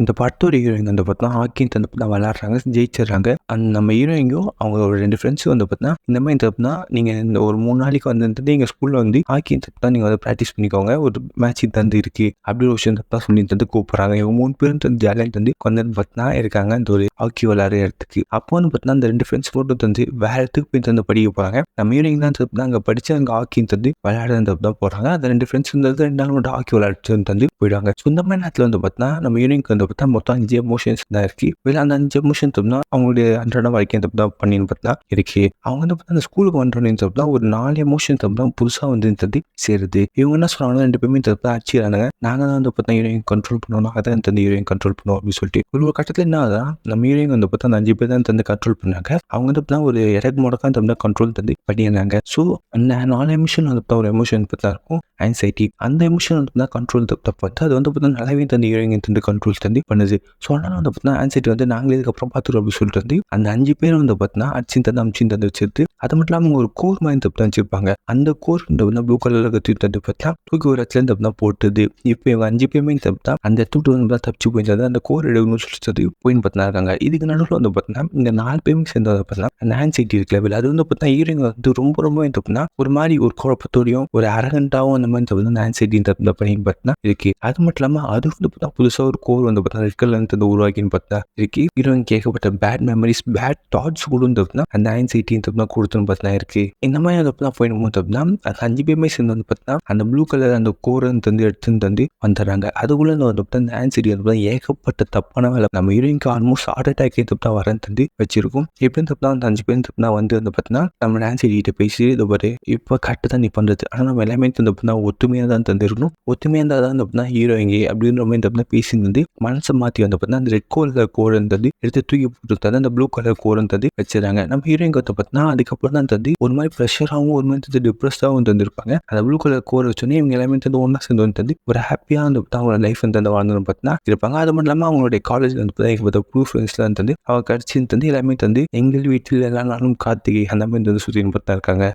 இந்த படத்தோட ஹீரோயின் வந்து பார்த்தா ஹாக்கி வந்து பார்த்தா விளாட்றாங்க ஜெயிச்சிடுறாங்க. அந்த நம்ம ஹீரோயிங்கும் அவங்களோட ரெண்டு ஃப்ரெண்ட்ஸும் வந்து பார்த்தா இந்த மாதிரி தப்புனா நீங்கள் இந்த ஒரு மூணு நாளைக்கு வந்து எங்கள் ஸ்கூலில் வந்து ஹாக்கி தப்பு நீங்கள் வந்து ப்ராக்டிஸ் பண்ணிக்கோங்க. ஒரு மேட்ச் தந்து இருக்கு. அப்படி ஒரு விஷயம் தான் சொல்லி தந்து கூப்பிட்றாங்க. இவங்க மூணு பேரும் வந்து ஜாலியாக தந்து கொஞ்சம் பார்த்தீங்கன்னா இருக்காங்க. இந்த ஒரு ஹாக்கி விளாட்ற இடத்துக்கு. அப்போ வந்து பார்த்தோன்னா அந்த ரெண்டு ஃப்ரெண்ட்ஸ் ஃபோட்டோ தந்து வேற இடத்துக்கு போய் தந்து படிக்க போகிறாங்க நம்ம ஹீரோயின் தான் தப்பு அங்கே படித்து அங்கே ஹாக்கி தந்து விளையாட தப்பு தான் போகிறாங்க அந்த ரெண்டு ஃப்ரெண்ட்ஸ் வந்து ரெண்டு நாள் மட்டும் ஹாக்கி விளையாட்டு தந்து போயிடுவாங்க. ஸோ இந்த மாதிரி நேரத்தில் வந்து பார்த்தோன்னா நம்ம ஹீரோயினுக்கு வந்து பார்த்தா மொத்தம் அஞ்சு எமோஷன்ஸ் தான் இருக்கு. இல்லை அந்த அஞ்சு எமோஷன் தான் அவங்களுடைய அன்றாட வாழ்க்கை தப்பு தான் பண்ணின்னு பார்த்தா இருக்கு. அவங்க வந்து பார்த்தா அந்த ஸ்கூலுக்கு வந்துடணும் தப்பு தான் ஒரு நாலு எமோஷன் தப்பு தான் புதுசாக வந்து தந்து சேருது. இவங்க என்ன சொல்கிறாங்கன்னா ரெண்டு பேருமே தப்பு தான் அடிச்சிடறாங்க நாங்கள் தான் வந்து பார்த்தா ஹீரோயின் கண்ட்ரோல் பண்ணணும் அதான் தந்து ஹீரோயின் கண்ட்ரோல் பண்ணுவோம் அப்படின்னு சொல்லிட்டு. ஒரு கட்டத்தில் என்ன ஆகுதுன்னா நம்ம ஹீரோயின் வந்து பார்த்தா அந்த அஞ்சு பேர் தான் தந்து கண்ட்ரோல் பண்ணாங்க. அவங்க வந்து பார்த்தா ஒரு இறக்கு முடக்கம் தந்து கண்ட்ரோல் தந்து பண்ணியிருந்தாங்க. ஸோ அந்த நாலு எமிஷன் வந்து பார்த்தா ஒரு எமோஷன் தான் இருக்கும். ஆன்சைட்டி அந்த எமோஷன் வந்து பார்த்தா கண்ட்ரோல் தப்பு பார்த்து அது வந்து பார்த்தா நல்லாவே தந்து ஹீரோயின் தந்து கண்ட்ரோல் தந்து பண்ணுது. ஸோ அதனால் வந்து பார்த்தா ஆன்சைட்டி வந்து நாங்களே இதுக்கப்புறம் பார்த்துருவோம் அப்படின்னு சொல்லிட்டு வந்து அந்த அஞ்சு பேர் வந்து பார்த்தீங்கன்னா அச்சின் தந்து அமிச்சின் தந்து வச்சிருந்து அது மட்டும் இல்லாமல் ஒரு கோர் மாதிரி தப்பு தான் வச்சிருப்பாங்க. அந்த கோர் இந்த வந்து ப்ளூ கலரில் கத்தி தந்து பார்த்தா தூக்கி ஒரு இடத்துல தப்பு தான் போட்டுது. இப்போ இவங்க அஞ்சு பேருமே தப்பு தான் அந்த தூட்டு வந்து பார்த்தா தப்பிச்சு போயிருந்தது அந்த கோர் எடுக்கணும்னு சொல்லிட்டு போயின்னு பார்த்தா இருக்காங்க. இதுக்கு நடுவில் வந்து பார்த்தீங்கன்னா இந்த நாலு பேருமே சேர்ந்து வந்து பார்த்தீங்கன்னா அந்த ஆன்சைட்டி இருக்கு லெவல் அது வந்து பார்த்தா ஹீரோயின் வந்து ரொம்ப ரொம்ப தப்புனா ஒரு மாதிரி ஒரு குழப்பத்தோடையும் ஒரு அரகண்டாவும் அந்த மாதிரி தப்பு அந்த ஆன்சைட்டி தப்பு பையன் பார்த்தா இருக்கு அது மட்டும் இல்லாமல் அது வந்து பார்த்தா புதுசாக ஒரு கோர் வந்து பார்த்தா ரெட் கலர் வந்து உருவாக்கின்னு பார்த்தா இருக்கு ஹீரோயின் கேட்கப்பட்ட பேட் மெமரிஸ் பேட் தாட்ஸ் கூட வந்து அந்த ஆன்சைட்டி தப்பு தான் கொடுத்துன்னு பார்த்தா இருக்கு இந்த மாதிரி அதை தான் போயிடும் தப்புனா அந்த அஞ்சு பேருமே சேர்ந்து வந்து பார்த்தா அந்த ப்ளூ கலர் அந்த கோரை தந்து எடுத்துன்னு தந்து வந்துடுறாங்க அதுக்குள்ள வந்து பார்த்தா அந்த ஆன்சைட்டி வந்து பார்த்தா ஏகப்பட்ட தப்பான வேலை நம்ம ஹீரோயினுக்கு ஆல்மோஸ்ட் ஹார்ட் அட்டாக் தப்பு தான் வரேன் தந்து வச்சிருக்கும் எப்படின்னு தப்புனா தான் அஞ்சு பேர் நான் வந்து வந்து பார்த்தீங்கன்னா நம்ம டான்ஸ் கிட்ட பேசி இது பாரு இப்போ கரெக்டு தான் நீ பண்ணுறது ஆனால் நம்ம எல்லாமே தந்து அப்படின்னா ஒத்துமையாக தான் தந்துருக்கணும் ஒத்துமையாக இருந்தால் தான் அப்படின்னா ஹீரோயிங்க அப்படின்ற மாதிரி இந்த பேசி வந்து மனசை மாற்றி வந்து பார்த்தீங்கன்னா அந்த ரெட் கலர் கோரன் தந்து எடுத்து தூக்கி போட்டு தந்து அந்த ப்ளூ கலர் கோரன் தந்து வச்சிடறாங்க நம்ம ஹீரோயின் வந்து பார்த்தீங்கன்னா அதுக்கப்புறம் தான் தந்து ஒரு மாதிரி ப்ரெஷராகவும் ஒரு மாதிரி தந்து டிப்ரெஸ்டாகவும் தந்துருப்பாங்க அந்த ப்ளூ கலர் கோர் வச்சோன்னே இவங்க எல்லாமே தந்து ஒன்றா சேர்ந்து வந்து தந்து ஒரு ஹாப்பியாக வந்து அவங்களோட லைஃப் வந்து அந்த வாழ்ந்து பார்த்தீங்கன்னா இருப்பாங்க அது மட்டும் இல்லாமல் அவங்களுடைய காலேஜ் வந்து பார்த்தீங்கன்னா ப்ளூ ஃப்ரெண்ட்ஸ்லாம் தந்து அவங்க கடிச்சு தந்து எல்லாமே தந்து எங்கள் வீட்டில் எல்லா நாளும் கார்த்திகை அந்த மாதிரி வந்து சுற்றின்னு பார்த்தா இருக்காங்க.